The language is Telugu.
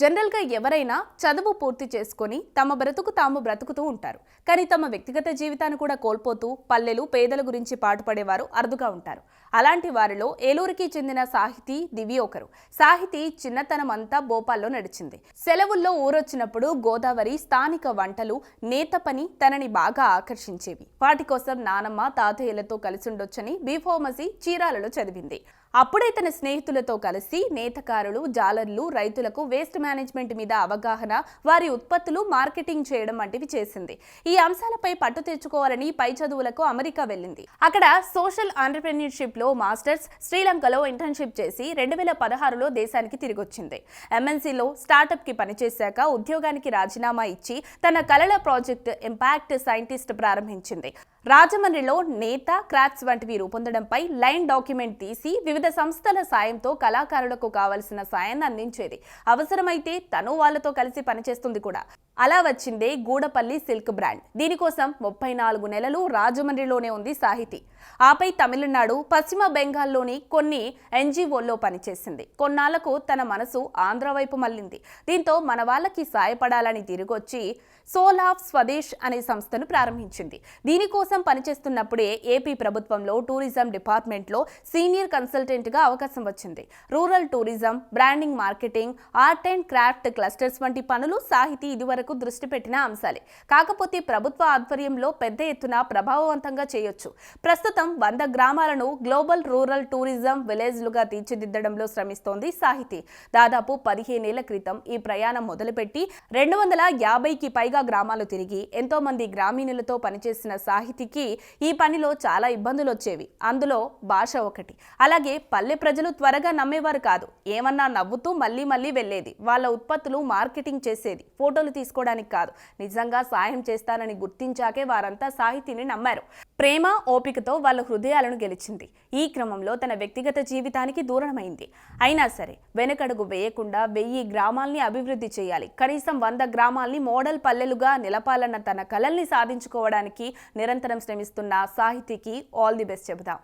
జనరల్గా ఎవరైనా చదువు పూర్తి చేసుకొని తమ బ్రతుకు తాము బ్రతుకుతూ ఉంటారు. కానీ తమ వ్యక్తిగత జీవితాన్ని కూడా కోల్పోతూ పల్లెలు పేదల గురించి పాటుపడేవారు అరుదుగా ఉంటారు. అలాంటి వారిలో ఏలూరుకి చెందిన సాహితీ దివి ఒకరు. సాహితీ చిన్నతనం అంతా భోపాల్లో నడిచింది. సెలవుల్లో ఊరొచ్చినప్పుడు గోదావరి స్థానిక వంటలు నేత పని తనని బాగా ఆకర్షించేవి. వాటి కోసం నానమ్మ తాతయ్యలతో కలిసిండొచ్చని బీఫార్మసీ చీరాలలో చదివింది. అప్పుడే తన స్నేహితులతో కలిసి నేతకారులు జాలర్లు రైతులకు వేస్ట్ మేనేజ్మెంట్ మీద అవగాహన వారి ఉత్పత్తులు మార్కెటింగ్ చేయడం వంటివి చేసింది. ఈ అంశాలపై పట్టు తెచ్చుకోవాలని పై చదువులకు అమెరికా వెళ్ళింది. అక్కడ సోషల్ ఆంటర్ప్రెన్యూర్షిప్లో మాస్టర్స్ శ్రీలంకలో ఇంటర్న్షిప్ చేసి రెండు వేల పదహారులో దేశానికి తిరిగొచ్చింది. ఎంఎన్సీలో స్టార్టప్కి పనిచేశాక ఉద్యోగానికి రాజీనామా ఇచ్చి తన కళల ప్రాజెక్ట్ ఇంపాక్ట్ సైంటిస్ట్ ప్రారంభించింది. రాజమండ్రిలో నేత క్రాఫ్ట్స్ వంటివి రూపొందడంపై లైన్ డాక్యుమెంట్ తీసి వివిధ సంస్థల సాయంతో కళాకారులకు కావలసిన సాయాన్ని అందించేది. అవసరమైతే తను వాళ్ళతో కలిసి పనిచేస్తుంది కూడా. అలా వచ్చిందే గూడపల్లి సిల్క్ బ్రాండ్. దీనికోసం ముప్పై నాలుగు నెలలు రాజమండ్రిలోనే ఉంది సాహితీ. ఆపై తమిళనాడు పశ్చిమ బెంగాల్లోని కొన్ని ఎన్జిఓల్లో పనిచేసింది. కొన్నాళ్ళకు తన మనసు ఆంధ్ర వైపు మళ్ళింది. దీంతో మన వాళ్ళకి సాయపడాలని తిరిగొచ్చి సోల్ ఆఫ్ స్వదేశ్ అనే సంస్థను ప్రారంభించింది. దీనికోసం పనిచేస్తున్నప్పుడే ఏపీ ప్రభుత్వంలో టూరిజం డిపార్ట్మెంట్లో సీనియర్ కన్సల్టెంట్గా అవకాశం వచ్చింది. Rural tourism branding marketing art and craft clusters వంటి పనులు సాహితీ ఇదివరకు దృష్టి పెట్టిన అంశాలే. కాకపోతే ప్రభుత్వ ఆధ్వర్యంలో పెద్ద ఎత్తున ప్రభావవంతంగా చేయొచ్చు. ప్రస్తుతం వంద గ్రామాలను గ్లోబల్ రూరల్ టూరిజం విలేజ్లుగా తీర్చిదిద్దడంలో శ్రమిస్తోంది సాహితీ. దాదాపు పదిహేనేళ్ళ క్రితం ఈ ప్రయాణం మొదలుపెట్టి రెండు వందల యాభైకి పైగా గ్రామాలు తిరిగి ఎంతో మంది గ్రామీణులతో పనిచేసిన సాహితీకి ఈ పనిలో చాలా ఇబ్బందులు వచ్చేవి. అందులో భాష ఒకటి. అలాగే పల్లె ప్రజలు త్వరగా నమ్మేవారు కాదు. ఏమన్నా నవ్వుతూ మళ్ళీ మళ్ళీ వెళ్ళేది. వాళ్ళ ఉత్పత్తులు మార్కెటింగ్ చేసేది. ఫోటోలు తీసుకోవడానికి కాదు. నిజంగా సాయం చేస్తానని గుర్తించాకే వారంతా సాహితీని నమ్మారు. ప్రేమ ఓపికతో వాళ్ళ హృదయాలను గెలిచింది. ఈ క్రమంలో తన వ్యక్తిగత జీవితానికి దూరమైంది. అయినా సరే వెనకడుగు వేయకుండా వెయ్యి గ్రామాల్ని అభివృద్ధి చేయాలి. కనీసం వంద గ్రామాల్ని మోడల్ పల్లెలుగా నిలపాలన్న తన కలల్ని సాధించుకోవడానికి నిరంతరం శ్రమిస్తున్న సాహితీకి ఆల్ ది బెస్ట్ చెబుదాం.